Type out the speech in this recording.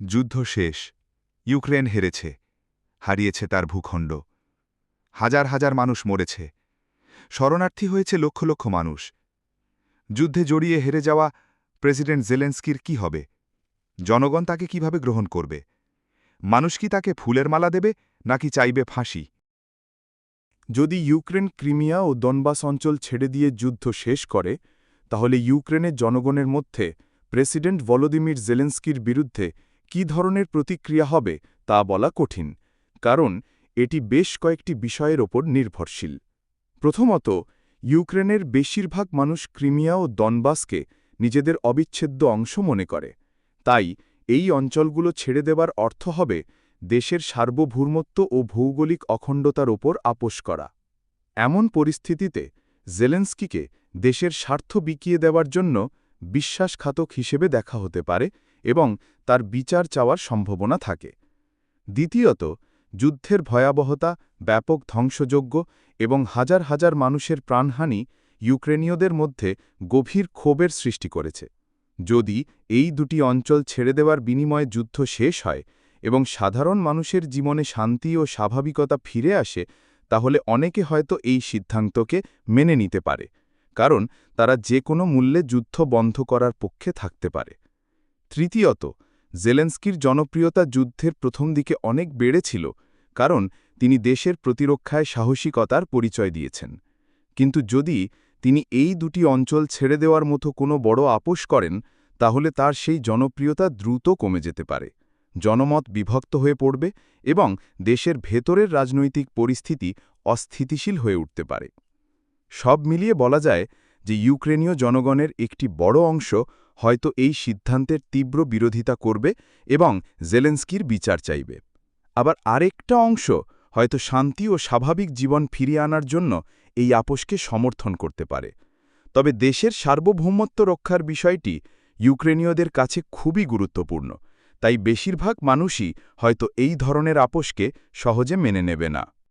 যুদ্ধ শেষ। ইউক্রেন হেরেছে, হারিয়েছে তার ভূখণ্ড। হাজার হাজার মানুষ মরেছে। শরণার্থী হয়েছে লক্ষ লক্ষ মানুষ। যুদ্ধে জড়িয়ে হেরে যাওয়া প্রেসিডেন্ট জেলেন্সকির কি হবে? জনগণ তাকে কীভাবে গ্রহণ করবে? মানুষ কি তাকে ফুলের মালা দেবে, নাকি চাইবে ফাঁসি? যদি ইউক্রেন ক্রিমিয়া ও দনবাস অঞ্চল ছেড়ে দিয়ে যুদ্ধ শেষ করে, তাহলে ইউক্রেনের জনগণের মধ্যে প্রেসিডেন্ট ভলোদিমির জেলেন্সকির বিরুদ্ধে কী ধরনের প্রতিক্রিয়া হবে তা বলা কঠিন, কারণ এটি বেশ কয়েকটি বিষয়ের ওপর নির্ভরশীল। প্রথমত, ইউক্রেনের বেশিরভাগ মানুষ ক্রিমিয়া ও দনবাসকে নিজেদের অবিচ্ছেদ্য অংশ মনে করে। তাই, এই অঞ্চলগুলো ছেড়ে দেবার অর্থ হবে দেশের সার্বভৌমত্ব ও ভৌগোলিক অখণ্ডতার ওপর আপোষ করা। এমন পরিস্থিতিতে, জেলেন্সকিকে দেশের স্বার্থ বিকিয়ে দেওয়ার জন্য বিশ্বাসঘাতক হিসেবে দেখা হতে পারে এবং তার বিচার চাওয়ার সম্ভাবনা থাকে। দ্বিতীয়ত, যুদ্ধের ভয়াবহতা, ব্যাপক ধ্বংসযোগ্য এবং হাজার হাজার মানুষের প্রাণহানি ইউক্রেনীয়দের মধ্যে গভীর ক্ষোভের সৃষ্টি করেছে। যদি এই দুটি অঞ্চল ছেড়ে দেওয়ার বিনিময়ে যুদ্ধ শেষ হয় এবং সাধারণ মানুষের জীবনে শান্তি ও স্বাভাবিকতা ফিরে আসে, তাহলে অনেকে হয়তো এই সিদ্ধান্তকে মেনে নিতে পারে, কারণ তারা যে কোনো মূল্যে যুদ্ধ বন্ধ করার পক্ষে থাকতে পারে। তৃতীয়ত, জেলেন্সকির জনপ্রিয়তা যুদ্ধের প্রথম দিকে অনেক বেড়েছিল, কারণ তিনি দেশের প্রতিরক্ষায় সাহসিকতার পরিচয় দিয়েছেন। কিন্তু যদি তিনি এই দুটি অঞ্চল ছেড়ে দেওয়ার মতো কোনো বড় আপোষ করেন, তাহলে তার সেই জনপ্রিয়তা দ্রুত কমে যেতে পারে। জনমত বিভক্ত হয়ে পড়বে এবং দেশের ভেতরের রাজনৈতিক পরিস্থিতি অস্থিতিশীল হয়ে উঠতে পারে। সব মিলিয়ে বলা যায় যে ইউক্রেনীয় জনগণের একটি বড় অংশ হয়তো এই সিদ্ধান্তের তীব্র বিরোধিতা করবে এবং জেলেন্সকির বিচার চাইবে। আবার আরেকটা অংশ হয়তো শান্তি ও স্বাভাবিক জীবন ফিরিয়ে আনার জন্য এই আপোষকে সমর্থন করতে পারে। তবে দেশের সার্বভৌমত্ব রক্ষার বিষয়টি ইউক্রেনীয়দের কাছে খুবই গুরুত্বপূর্ণ, তাই বেশিরভাগ মানুষই হয়তো এই ধরনের আপোষকে সহজে মেনে নেবে না।